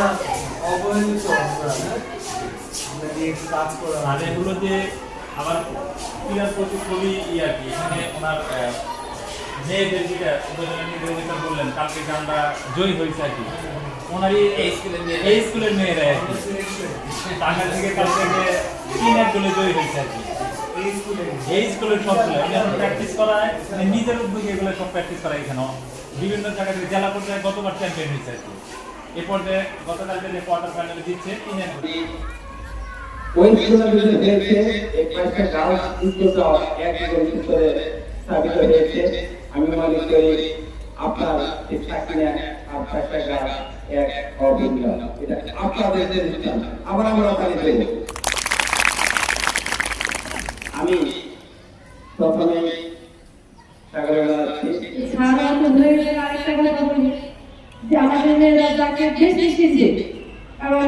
একটা অবহেলিত আমরা? আমরা যে একটু কাজ করা আর এগুলো যে আমার ক্রীড়ার প্রতি খুবই ইয়ে আর কি। এখানে ওনার মেয়েদের যেটা উপজেলা যেটা বললেন কালকে আমরা জয়ী হয়েছে আর কি ওনারই এই স্কুলের মেয়ে এই স্কুলের মেয়েরা আর কি। টাকা থেকে কালকে যে তিন এক গোলে জয়ী হয়েছে আর কি। এই স্কুলের সবগুলো প্র্যাকটিস করায় মানে নিজের উদ্যোগে এগুলো সব প্র্যাকটিস করায় এখানে বিভিন্ন জায়গা থেকে জেলা পর্যায়ে গতবার চ্যাম্পিয়ন হয়েছে আর কি। এ পর্যায়ে গতকালকে যে কোয়ার্টার ফাইনালে জিতছে তিন এক ওই এই পাঁচটা এক গোল করে স্থাপিত হয়েছে। আমি মনে করি আপনার এই চাকরি আর পাঁচটা গার্লস এক অভিন্ন। এটা আপনাদের প্রতিষ্ঠান আবার আমরা ওখানে দেব আমি প্রথমে তো আরেকটা কথা বলি যে আমাদের মেয়েরা যাকে বেশি শিখছে কারণ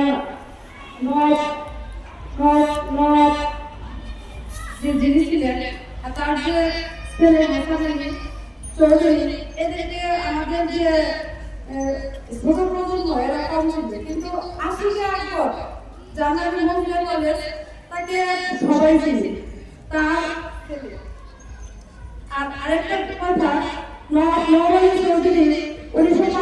যে জিনিস ছিলেন তার যে ছেলে মেসামেলি চৌধুরী তাকে সবাই চিনি তার ছেলে। আর আরেকটা কথা চৌধুরী, উনিশশো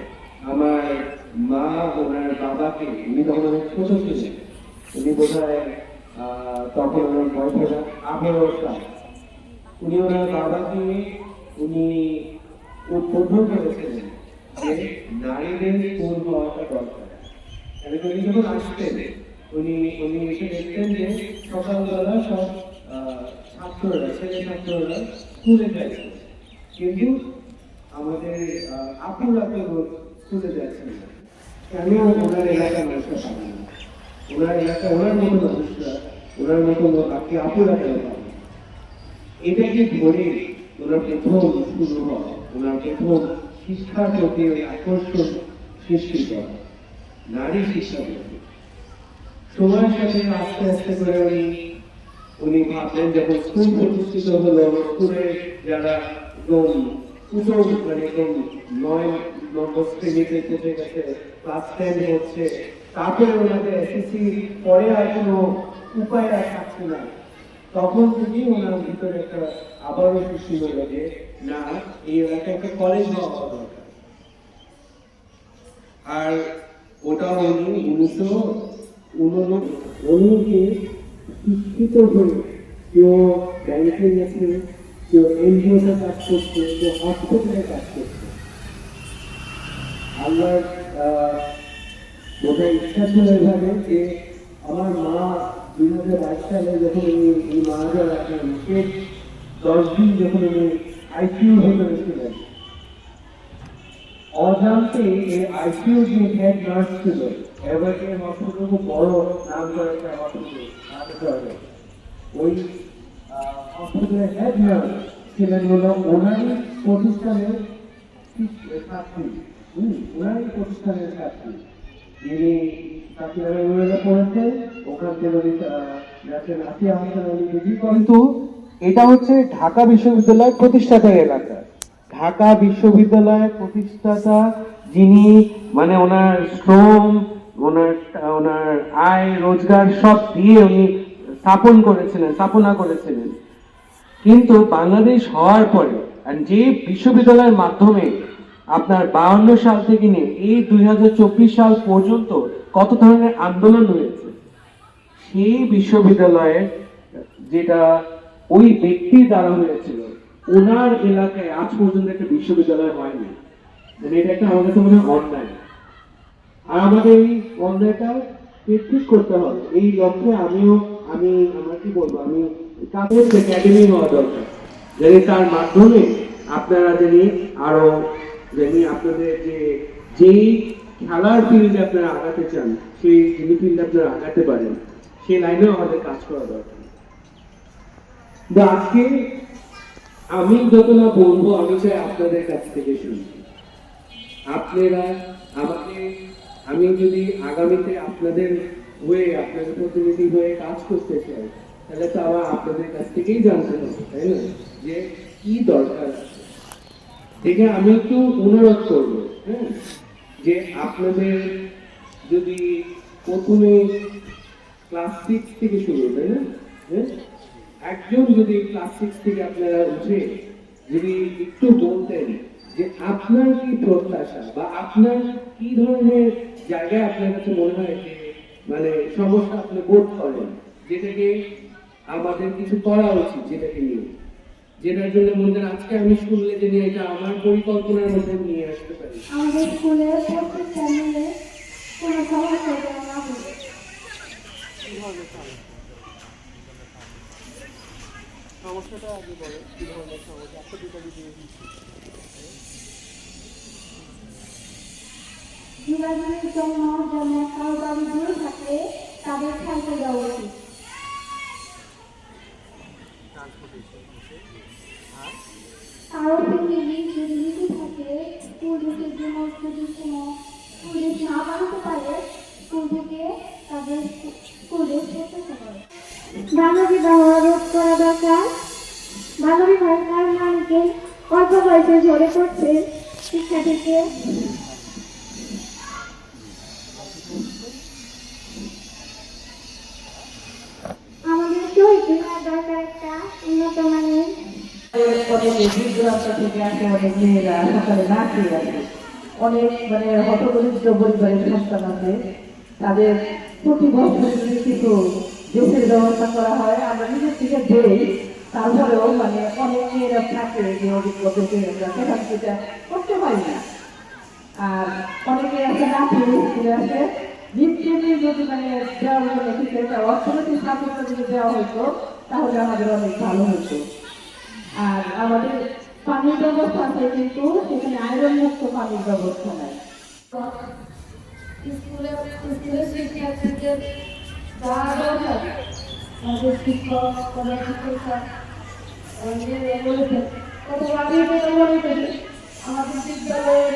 আমার মা ওনার বাবাকে উনি তখন অনেক ছোট ছিলেন। উনি বোধ তখন ওনার বয়স হলো আঠারো সাল উনি ওনার বাবাকে, উনি উদ্বোধন করেছিলেন যে নারীদের স্কুল হওয়াটা দরকার। উনি যখন আসতেন, উনি উনি এসে দেখতেন যে সকালবেলা সব ছাত্ররা, ছেলে ছাত্ররা স্কুলে যাচ্ছে কিন্তু আমাদের আপুরা কেউ না ওনার এলাকার ওনার এলাকা ওনার মতো মানুষরা, ওনার মতো এটাকে ধরে ওনার ওনার আকর্ষণ সৃষ্টি নারী শিক্ষার প্রতি? সময়ের সাথে আস্তে আস্তে করে উনি উনি ভাবলেন যখন স্কুল প্রতিষ্ঠিত হলো, স্কুলে যারা একদম উঁচু মানে নয় আর ওটা উনি উনিশশো উননব্বই উনিকে শিক্ষিত হয়ে কেউ ব্যাংকে গেছে, কেউ এনজিওতে কাজ করছে, কেউ হসপিটালে কাজ করছে। আল্লাহর বোধহয় ইচ্ছা ছিল এভাবে যে আমার মা দুই হাজার বাইশ সালে যখন উনি উনি মারা আগে শেষ দশ দিন যখন উনি আইসিইউ ভেতরে ছিলেন অজান্তে এই আইসিইউ যে হেড নার্স ছিল, এবারকে হসপিটাল খুব বড় নাম করে একটা হসপিটাল ওই হসপিটালের হেড নার্স ছিলেন হলো ওনারই প্রতিষ্ঠানের ছাত্রী হুম ওনারই প্রতিষ্ঠানের ছাত্রী যিনি কিন্তু এটা হচ্ছে ঢাকা বিশ্ববিদ্যালয়ের প্রতিষ্ঠাতা এলাকা। ঢাকা বিশ্ববিদ্যালয়ের প্রতিষ্ঠাতা যিনি মানে ওনার শ্রম, ওনার ওনার আয়, রোজগার সব দিয়ে উনি স্থাপন করেছিলেন, স্থাপনা করেছিলেন। কিন্তু বাংলাদেশ হওয়ার পরে যে বিশ্ববিদ্যালয়ের মাধ্যমে আপনার বাউন্ন সাল থেকে নিয়ে এই দুই সাল পর্যন্ত কত ধরনের আন্দোলন হয়েছে সেই বিশ্ববিদ্যালয়ে যেটা ওই ব্যক্তির দ্বারা হয়েছিল, ওনার এলাকায় আজ পর্যন্ত একটা বিশ্ববিদ্যালয় হয়নি। মানে এটা একটা আমাদের অন্যায়। আর আমাদের এই অন্যায়টা ঠিক করতে হবে। এই লক্ষ্যে আমিও, আমি, আমার কি বলব? আমি কাপড় একাডেমি হওয়া দরকার। তার মাধ্যমে আপনারা যদি আরও জানি আপনাদের যে, যেই খেলার ফিল্ডে আপনারা আগাতে চান, সেই যিনি ফিল্ডে আপনারা আগাতে পারেন, সেই লাইনেও আমাদের কাজ করা দরকার। আজকে আমি যত না বলব, আমি চাই আপনাদের কাছ থেকে শুনতে আপনারা আমাকে, আমি যদি আগামীতে আপনাদের হয়ে, আপনাদের প্রতিনিধি হয়ে কাজ করতে চাই, তাহলে তো আমার আপনাদের কাছ থেকেই জানতে হবে, তাই না? যে কি দরকার আছে? দেখে আমি একটু অনুরোধ করব হ্যাঁ? যে আপনাদের যদি প্রথমে ক্লাস সিক্স থেকে শুরু, তাই না? হ্যাঁ? একজন যদি ক্লাস সিক্স থেকে আপনারা উঠে যদি একটু বলতেন যে আপনার কি প্রত্যাশা বা আপনার কি ধরনের জায়গায় আপনার কাছে মনে হয় যে মানে সমস্যা আপনি বোধ করেন, যেটাকে আমাদের কিছু করা উচিত, যেটাকে নিয়ে? যেটার জন্য করেন আজকে আমি শুনলে যে এটা আমার পরিকল্পনার মধ্যে নিয়ে আসতে পারি। আমাদের স্কুলে প্রত্যেক চ্যানেলে কোনো সমস্যা না সমস্যাটা আগে বলো। কি ধরনের সমস্যা একটা দুটো যদি বিভাজনের জন্য যেন কারও বাড়ি দূরে থাকে, তাদের উচিত। বান্ধবী ব্যবহার রোধ করা দরকার। বান্ধবী ভাইয়ের কারণকে অল্প বয়সে ঝরে পড়ছে শিক্ষা থেকে আমাদের শহীদ দরকার একটা উন্নত মানের অনেক দূর দূরান্ত থেকে আসে অনেক মেয়েরা সকালে না খেয়ে আসে অনেক মানে হতদরিদ্র পরিবারের সন্তান আছে তাদের প্রতি বছর যদি দেশের ব্যবস্থা করা হয় আমরা নিজের থেকে দেই তারপরেও মানে অনেক মেয়েরা থাকে যে অভিজ্ঞ দেশের সেখান থেকে করতে পারি না আর অনেকে আছে না স্কুলে আছে নিশ্চয়ই যদি মানে দেওয়ার জন্য কিছু একটা অর্থনৈতিক সাহায্য যদি দেওয়া হতো তাহলে আমাদের অনেক ভালো হতো। আর আমাদের পানির ব্যবস্থা আছে কিন্তু সেখানে আয়রন মুক্ত পানির ব্যবস্থা নাই। স্কুলে আমাদের শিক্ষক প্রধান শিক্ষক বলেছেন কত আগে মনে করি, আমাদের বিদ্যালয়ের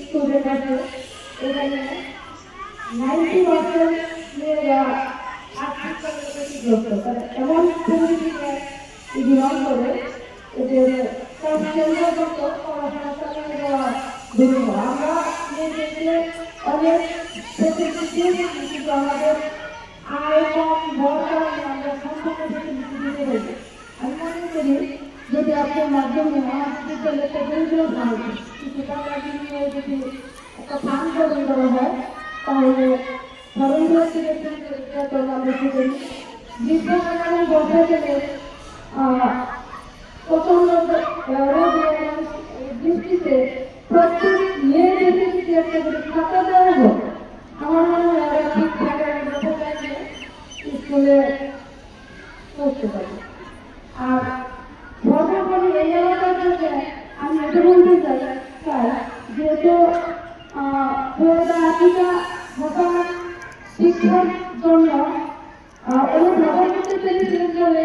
স্টুডেন্ট আছে এখানে আর্থিকভাবে ক্ষতিগ্রস্ত তারা এমন পরিস্থিতিতে গ্রহণ করে এদের কেন্দ্র মতো পড়াশোনা চালিয়ে দেওয়া দুর্বল আমরা মেয়েদেরকে অনেক প্রতিশ্রুতি দিয়েছি, কিন্তু আমাদের আয় কম বড় কারণে আমরা সম্পূর্ণ প্রতিশ্রুতি দিতে পারি আমি মনে করি যদি আপনার মাধ্যমে আমার বিদ্যালয়টা গড়ে ভালো কিছু টাকা বিনিময়ে যদি একটা ফান্ড গ্রহণ করা হয় তাহলে ধরনগুলো থেকে আমরা শুধু গ্রীষ্মকালীন বর্ষা থেকে প্রচণ্ড বৃষ্টিতে প্রত্যেক মেয়েদেরকে যদি একটা করে খাতা আর সর্বোপরি এই এলাকার আমি এটা বলতে চাই যেহেতু আশিটা ঘটনা শিক্ষার জন্য ভ্রমণ পেরেছিলেন বলে